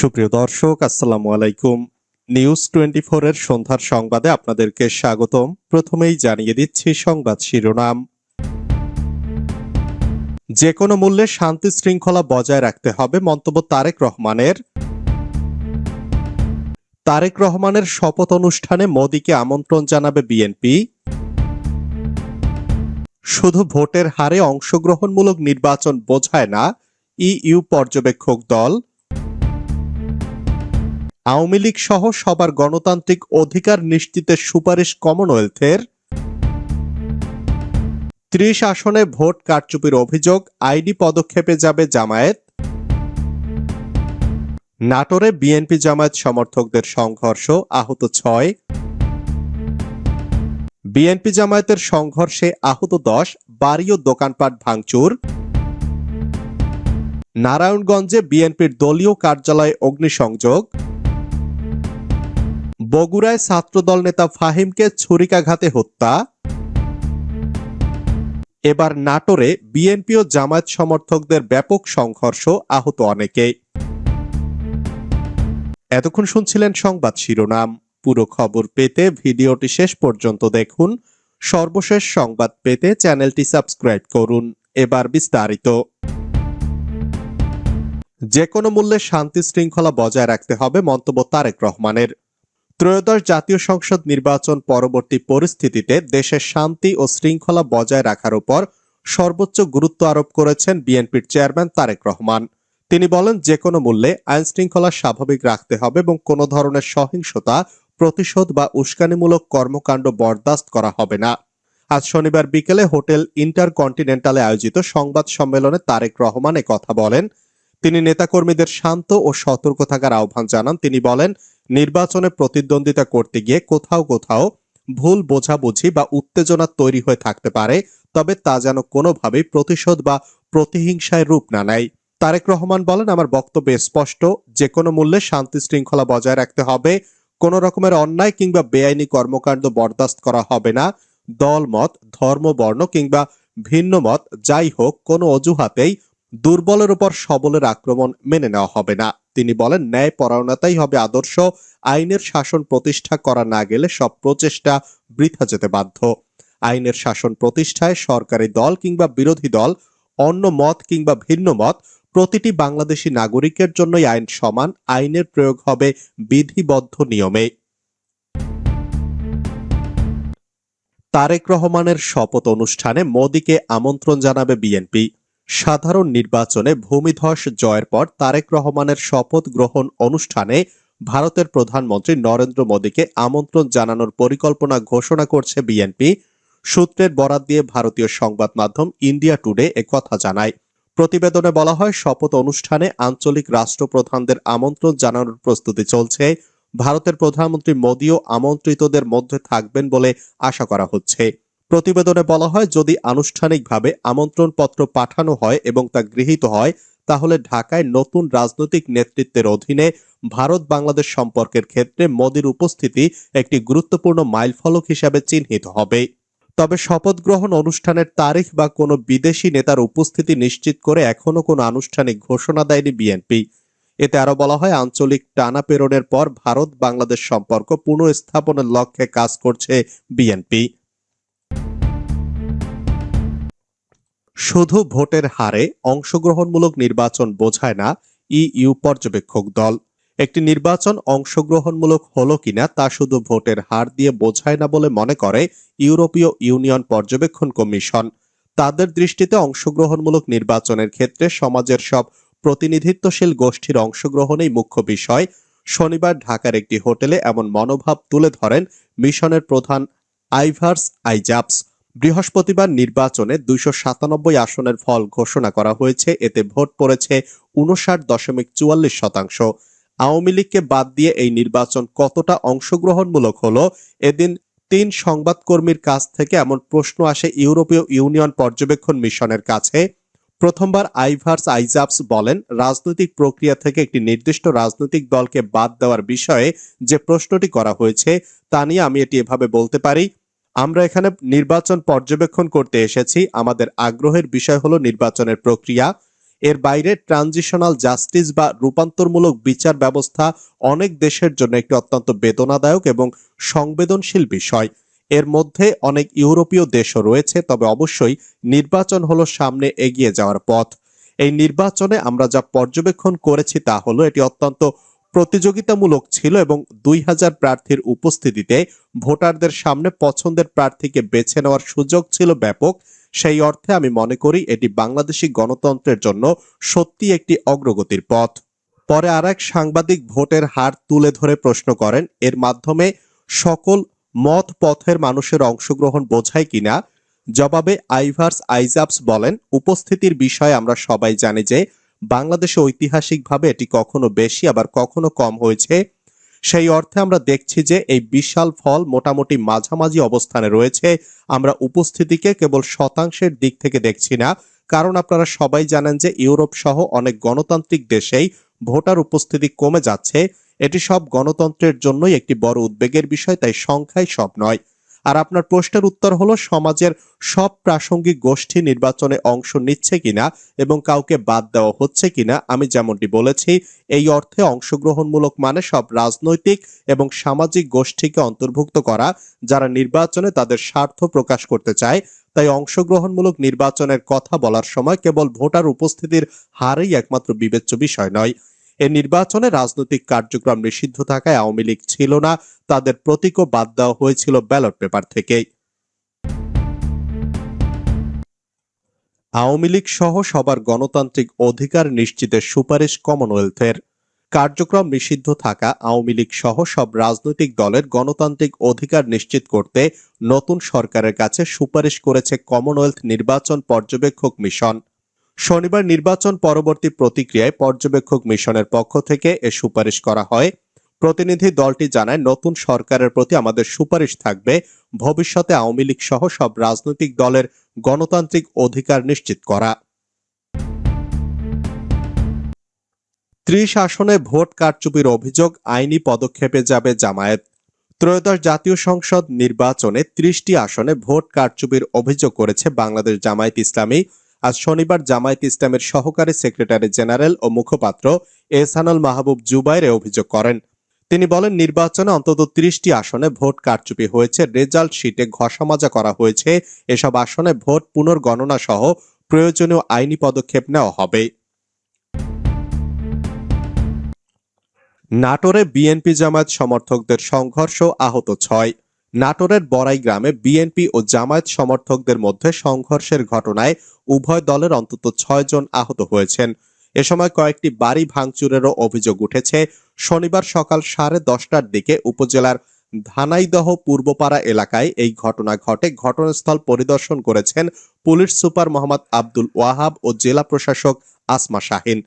সুপ্রিয় দর্শক, আসসালামু আলাইকুম। নিউজ টোয়েন্টি এর সন্ধ্যার সংবাদে আপনাদেরকে স্বাগতম। প্রথমেই জানিয়ে দিচ্ছি সংবাদ শিরোনাম। যে কোনো মূল্যে শান্তি শৃঙ্খলা বজায় রাখতে হবে মন্তব্য তারেক রহমানের। তারেক রহমানের শপথ অনুষ্ঠানে মোদীকে আমন্ত্রণ জানাবে বিএনপি। শুধু ভোটের হারে অংশগ্রহণমূলক নির্বাচন বোঝায় না, ইইউ পর্যবেক্ষক দল আওয়ামী লীগ সহ সবার গণতান্ত্রিক অধিকার নিশ্চিতের সুপারিশ কমনওয়েলথের ত্রিশ আসনে ভোট কারচুপির অভিযোগ, আইডি পদক্ষেপে যাবে জামায়াত। নাটোরে বিএনপি জামায়াত সমর্থকদের সংঘর্ষ, আহত ছয়। বিএনপি জামায়াতের সংঘর্ষে আহত দশ, বাড়ি ও দোকানপাট ভাঙচুর। নারায়ণগঞ্জে বিএনপির দলীয় কার্যালয়ে অগ্নিসংযোগ। বগুড়ায় ছাত্রদল নেতা ফাহিমকে ছুরিকাঘাতে হত্যা। এবার নাটোরে বিএনপি ও জামায়াত সমর্থকদের ব্যাপক সংঘর্ষ আহত অনেকে এতক্ষণ শুনছিলেন সংবাদ শিরোনাম। পুরো খবর পেতে ভিডিওটি শেষ পর্যন্ত দেখুন। সর্বশেষ সংবাদ পেতে চ্যানেলটি সাবস্ক্রাইব করুন। এবার বিস্তারিত। যে কোনো মূল্যে শান্তি শৃঙ্খলা বজায় রাখতে হবে মন্তব্য তারেক রহমানের। ত্রয়োদশ জাতীয় সংসদ নির্বাচন পরবর্তী পরিস্থিতিতে দেশের শান্তি ও শৃঙ্খলা বজায় রাখার উপর সর্বোচ্চ গুরুত্ব আরোপ করেছেন বিএনপির চেয়ারম্যান তারেক রহমান। তিনি বলেন যে কোনো মূল্যে আইন শৃঙ্খলা স্বাভাবিক রাখতে হবে এবং কোনো ধরনের সহিংসতা, প্রতিশোধ বা উস্কানিমূলক কর্মকাণ্ড বরদাস্ত করা হবে না। আজ শনিবার বিকেলে হোটেল ইন্টারকন্টিনেন্টালে আয়োজিত সংবাদ সম্মেলনে তারেক রহমান কথা বলেন। তিনি নেতাকর্মীদের শান্ত ও সতর্ক থাকার আহ্বান জানান। তিনি বলেন নির্বাচনে প্রতিদ্বন্দ্বিতা করতে গিয়ে কোথাও কোথাও ভুল বোঝাবুঝি বা উত্তেজনা তৈরি হয়ে থাকতে পারে, তবে তা যেন কোনোভাবেই প্রতিশোধ বা প্রতিহিংসায় রূপ না নেয়। তারেক রহমান বলেন, আমার বক্তব্য স্পষ্ট যে কোনো মূল্যে শান্তি শৃঙ্খলা বজায় রাখতে হবে। কোনো রকমের অন্যায় কিংবা বেআইনি কর্মকাণ্ড বরদাস্ত করা হবে না। দল মত, ধর্ম বর্ণ কিংবা ভিন্ন মত, যাই হোক, কোনো অজুহাতেই দুর্বলের উপর সবলের আক্রমণ মেনে নেওয়া হবে না। তিনি বলেন ন্যায় পরায়ণতাই হবে আদর্শ। আইনের শাসন প্রতিষ্ঠা করা না গেলে সব প্রচেষ্টা বৃথা যেতে বাধ্য। আইনের শাসন প্রতিষ্ঠায় সরকারি দল কিংবা বিরোধী দল, অন্য মত কিংবা ভিন্ন মত, প্রতিটি বাংলাদেশি নাগরিকের জন্যই আইন সমান, আইনের প্রয়োগ হবে বিধিবদ্ধ নিয়মে তারেক রহমানের শপথ অনুষ্ঠানে মোদীকে আমন্ত্রণ জানাবে বিএনপি। সাধারণ নির্বাচনে ভূমিধস জয়ের পর তারেক রহমানের শপথ গ্রহণ অনুষ্ঠানে ভারতের প্রধানমন্ত্রী নরেন্দ্র মোদীকে আমন্ত্রণ জানানোর পরিকল্পনা ঘোষণা করছে বিএনপি। সূত্রের বরাত দিয়ে ভারতীয় সংবাদ মাধ্যম ইন্ডিয়া টুডে একথা জানায়। প্রতিবেদনে বলা হয়, শপথ অনুষ্ঠানে আঞ্চলিক রাষ্ট্রপ্রধানদের আমন্ত্রণ জানানোর প্রস্তুতি চলছে। ভারতের প্রধানমন্ত্রী মোদীও আমন্ত্রিতদের মধ্যে থাকবেন বলে আশা করা হচ্ছে। প্রতিবেদনে বলা হয়, যদি আনুষ্ঠানিকভাবে আমন্ত্রণপত্র পাঠানো হয় এবং তা গৃহীত হয়, তাহলে ঢাকায় নতুন রাজনৈতিক নেতৃত্বের অধীনে ভারত বাংলাদেশ সম্পর্কের ক্ষেত্রে মোদীর উপস্থিতি একটি গুরুত্বপূর্ণ মাইলফলক হিসাবে চিহ্নিত হবে। তবে শপথ গ্রহণ অনুষ্ঠানের তারিখ বা কোনো বিদেশি নেতার উপস্থিতি নিশ্চিত করে এখনও কোনো আনুষ্ঠানিক ঘোষণা দেয়নি বিএনপি। এতে আরও বলা হয়, আঞ্চলিক টানাপেরণের পর ভারত বাংলাদেশ সম্পর্ক পুনঃস্থাপনের লক্ষ্যে কাজ করছে বিএনপি। শুধু ভোটের হারে অংশগ্রহণমূলক নির্বাচন বোঝায় না, ইইউ পর্যবেক্ষক দল। একটি নির্বাচন অংশগ্রহণমূলক হলো কিনা তা শুধু ভোটের হার দিয়ে বোঝায় না বলে মনে করে ইউরোপীয় ইউনিয়ন পর্যবেক্ষণ কমিশন। তাদের দৃষ্টিতে অংশগ্রহণমূলক নির্বাচনের ক্ষেত্রে সমাজের সব প্রতিনিধিত্বশীল গোষ্ঠীর অংশগ্রহণই মুখ্য বিষয়। শনিবার ঢাকার একটি হোটেলে এমন মনোভাব তুলে ধরেন মিশনের প্রধান আইভার্স আইজাপস। বৃহস্পতিবার নির্বাচনে দুইশো সাতানব্বই আসনের ফল ঘোষণা করা হয়েছে। এতে ভোট পড়েছে উনষাট দশমিক চুয়াল্লিশ শতাংশ। আওয়ামী লীগকে বাদ দিয়ে এই নির্বাচন কতটা অংশগ্রহণমূলক হলো, এদিন তিন সংবাদকর্মীর কাছ থেকে এমন প্রশ্ন আসে ইউরোপীয় ইউনিয়ন পর্যবেক্ষণ মিশনের কাছে। প্রথমবার আইভার্স আইজাপস বলেন, রাজনৈতিক প্রক্রিয়া থেকে একটি নির্দিষ্ট রাজনৈতিক দলকে বাদ দেওয়ার বিষয়ে যে প্রশ্নটি করা হয়েছে, তা নিয়ে আমি এটি এভাবে বলতে পারি আমরা এখানে নির্বাচন পর্যবেক্ষণ করতে এসেছি। আমাদের আগ্রহের বিষয় হলো নির্বাচনের প্রক্রিয়া। এর বাইরে ট্রানজিশনাল জাস্টিস বা রূপান্তরমূলক বিচার ব্যবস্থা অনেক দেশের জন্য একটি অত্যন্ত বেদনাদায়ক এবং সংবেদনশীল বিষয়। এর মধ্যে অনেক ইউরোপীয় দেশও রয়েছে, তবে অবশ্যই নির্বাচন হলো সামনে এগিয়ে যাওয়ার পথ। এই নির্বাচনে আমরা যা পর্যবেক্ষণ করেছি তা হলো এটি অত্যন্ত প্রতিযোগিতামূলক ছিল এবং দুই হাজার প্রার্থীর উপস্থিতিতে ভোটারদের সামনে পছন্দের প্রার্থীকে বেছে নেওয়ার সুযোগ ছিল ব্যাপক। সেই অর্থে আমি মনে করি এটি বাংলাদেশি গণতন্ত্রের জন্য সত্যি একটি অগ্রগতির পথ। পরে আর এক সাংবাদিক ভোটের হার তুলে ধরে প্রশ্ন করেন, এর মাধ্যমে সকল মত পথের মানুষের অংশগ্রহণ বোঝায় কিনা জবাবে আইভার্স আইজাবস বলেন, উপস্থিতির বিষয়ে আমরা সবাই জানি যে বাংলাদেশে ঐতিহাসিকভাবে এটি কখনো বেশি, আবার কখনো কম হয়েছে। সেই অর্থে আমরা দেখছি যে এই বিশাল ফল মোটামুটি মাঝামাঝি অবস্থানে রয়েছে। আমরা উপস্থিতিকে কেবল শতাংশের দিক থেকে দেখছি না, কারণ আপনারা সবাই জানেন যে ইউরোপ সহ অনেক গণতান্ত্রিক দেশেই ভোটার উপস্থিতি কমে যাচ্ছে। এটি সব গণতন্ত্রের জন্যই একটি বড় উদ্বেগের বিষয়, তাই সংখ্যাই সব নয়। আর আপনার প্রশ্নের উত্তর হলো, সমাজের সব প্রাসঙ্গিক গোষ্ঠী নির্বাচনে অংশ নিচ্ছে কিনা এবং কাউকে বাদ দেওয়া হচ্ছে কিনা, আমি যেমনটি বলেছি, এই অর্থে অংশগ্রহণমূলক মানে সব রাজনৈতিক এবং সামাজিক গোষ্ঠীকে অন্তর্ভুক্ত করা, যারা নির্বাচনে তাদের স্বার্থ প্রকাশ করতে চায়। তাই অংশগ্রহণমূলক নির্বাচনের কথা বলার সময় কেবল ভোটার উপস্থিতির হারেই একমাত্র বিবেচ্য বিষয় নয়। এ নির্বাচনে রাজনৈতিক কার্যক্রম নিষিদ্ধ থাকায় আওয়ামী লীগ ছিল না। তাদের প্রতীকও বাদ দেওয়া হয়েছিল ব্যালট পেপার থেকেই। আওয়ামী লীগ সহ সবার গণতান্ত্রিক অধিকার নিশ্চিতের সুপারিশ কমনওয়েলথের। কার্যক্রম নিষিদ্ধ থাকা আওয়ামী লীগ সহ সব রাজনৈতিক দলের গণতান্ত্রিক অধিকার নিশ্চিত করতে নতুন সরকারের কাছে সুপারিশ করেছে কমনওয়েলথ নির্বাচন পর্যবেক্ষক মিশন। শনিবার নির্বাচন পরবর্তী প্রতিক্রিয়ায় পর্যবেক্ষক মিশনের পক্ষ থেকে এ সুপারিশ করা হয়। প্রতিনিধি দলটি জানায়, নতুন সরকারের প্রতি আমাদের সুপারিশ থাকবে। ভবিষ্যতে আওয়ামী লীগ সহ সব রাজনৈতিক দলের গণতান্ত্রিক অধিকার নিশ্চিত করা। ত্রিশ আসনে ভোট কারচুপির অভিযোগ, আইনি পদক্ষেপে যাবে জামায়াত। ত্রয়োদশ জাতীয় সংসদ নির্বাচনে ত্রিশটি আসনে ভোট কারচুপির অভিযোগ করেছে বাংলাদেশ জামায়াত ইসলামী। আজ শনিবার জামায়াত ইসলামের সহকারী সেক্রেটারি জেনারেল ও মুখপাত্র এহসানুল মাহবুব জুবাইর অভিযোগ করেন। তিনি বলেন, নির্বাচনে অন্তত ত্রিশটি আসনে ভোট কারচুপি হয়েছে, রেজাল্ট শিটে ঘষামাজা করা হয়েছে, এসব আসনে ভোট পুনর্গণনা সহ প্রয়োজনীয় আইনি পদক্ষেপ নেওয়া হবে। নাটোরে বিএনপি জামায়াত সমর্থকদের সংঘর্ষ আহত ছয়। নাটোরের বড়াই গ্রামে বিএনপি ও জামায়াত সমর্থকদের মধ্যে সংঘর্ষের ঘটনায় উভয় দলের অন্তত ছয় জন আহত হয়েছেন। এ সময় কয়েকটি বাড়ি ভাঙচুরেরও অভিযোগ উঠেছে। শনিবার সকাল সাড়ে দশটার দিকে উপজেলার ধানাইদহ পূর্বপাড়া এলাকায় এই ঘটনা ঘটে। ঘটনাস্থল পরিদর্শন করেছেন পুলিশ সুপার মোহাম্মদ আব্দুল ওয়াহাব ও জেলা প্রশাসক আসমা শাহিন।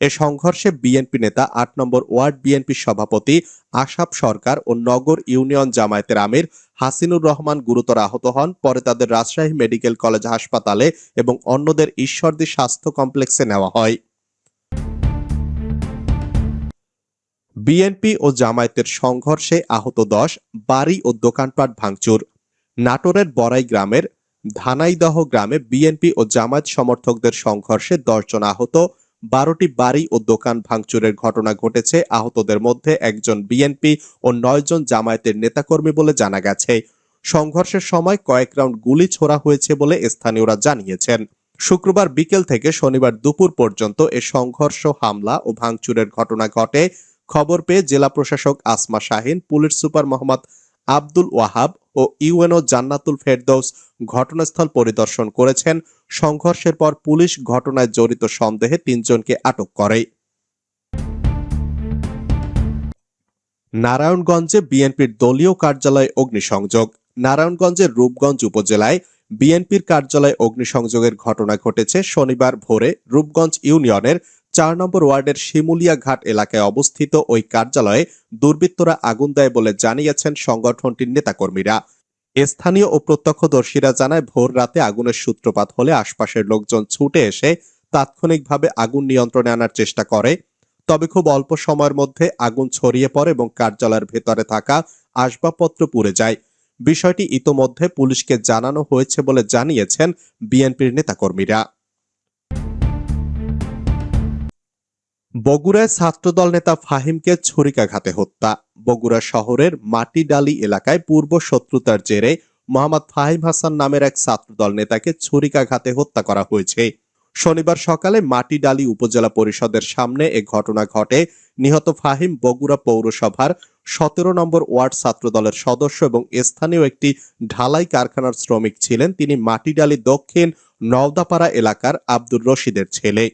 এ সংঘর্ষে বিএনপি নেতা আট নম্বর ওয়ার্ড বিএনপি সভাপতি আশাপ সরকার ও নগর ইউনিয়ন জামায়াতের আমির হাসিনুর রহমান গুরুতর আহত হন। পরে তাদের রাজশাহী মেডিকেল কলেজ হাসপাতালে এবং অন্যদের ঈশ্বরদী স্বাস্থ্য কমপ্লেক্সে নেওয়া হয়। বিএনপি ও জামায়াতের সংঘর্ষে আহত দশ, বাড়ি ও দোকানপাট ভাঙচুর। নাটোরের বড়াই গ্রামের ধানাইদহ গ্রামে বিএনপি ও জামায়াত সমর্থকদের সংঘর্ষে দশজন আহত বারোটি বাড়ি ও দোকান ভাঙচুরের ঘটনা ঘটেছে। আহতদের মধ্যে একজন বিএনপি ও নয়জন জামায়াতের নেতাকর্মী বলে জানা গেছে। সংঘর্ষের সময় কয়েক রাউন্ড গুলি ছোড়া হয়েছে বলে স্থানীয়রা জানিয়েছেন। শুক্রবার বিকেল থেকে শনিবার দুপুর পর্যন্ত এ সংঘর্ষ, হামলা ও ভাঙচুরের ঘটনা ঘটে। খবর পেয়ে জেলা প্রশাসক আসমা শাহিন, পুলিশ সুপার মোহাম্মদ আব্দুল ওয়াহাব ও ইউএনও জান্নাতুল ফেরদৌস ঘটনাস্থল পরিদর্শন করেছেন। সংঘর্ষের পর পুলিশ ঘটনায় জড়িত সন্দেহে তিনজনকে আটক করে। নারায়ণগঞ্জে বিএনপির দলীয় কার্যালয়ে অগ্নিসংযোগ। নারায়ণগঞ্জের রূপগঞ্জ উপজেলায় বিএনপির কার্যালয়ে অগ্নিসংযোগের ঘটনা ঘটেছে শনিবার ভোরে রূপগঞ্জ ইউনিয়নের চার নম্বর ওয়ার্ডের শিমুলিয়া ঘাট এলাকায় অবস্থিত ওই কার্যালয়ে দুর্বৃত্তরা আগুন দেয় বলে জানিয়েছেন সংগঠনটির নেতাকর্মীরা। স্থানীয় ও প্রত্যক্ষদর্শীরা জানায়, ভোর রাতে আগুনের সূত্রপাত হলে আশপাশের লোকজন ছুটে এসে তাৎক্ষণিকভাবে আগুন নিয়ন্ত্রণে আনার চেষ্টা করে। তবে খুব অল্প সময়ের মধ্যে আগুন ছড়িয়ে পড়ে এবং কার্যালয়ের ভেতরে থাকা আসবাবপত্র পুড়ে যায়। বিষয়টি ইতোমধ্যে পুলিশকে জানানো হয়েছে বলে জানিয়েছেন বিএনপির নেতাকর্মীরা। বগুড়ায় ছাত্রদল নেতা ফাহিমকে ছুরিকাঘাতে হত্যা। বগুড়া শহরের মাটিডালি এলাকায় পূর্ব শত্রুতার জেরে মোহাম্মদ ফাহিম হাসান নামের এক ছাত্রদল নেতাকে ছুরিকাঘাতে হত্যা করা হয়েছে। শনিবার সকালে মাটিডালি উপজেলা পরিষদের সামনে এ ঘটনা ঘটে। নিহত ফাহিম বগুড়া পৌরসভার সতেরো নম্বর ওয়ার্ড ছাত্রদলের সদস্য এবং স্থানীয় একটি ঢালাই কারখানার শ্রমিক ছিলেন। তিনি মাটিডালি দক্ষিণ নওদাপাড়া এলাকার আব্দুর রশিদের ছেলে।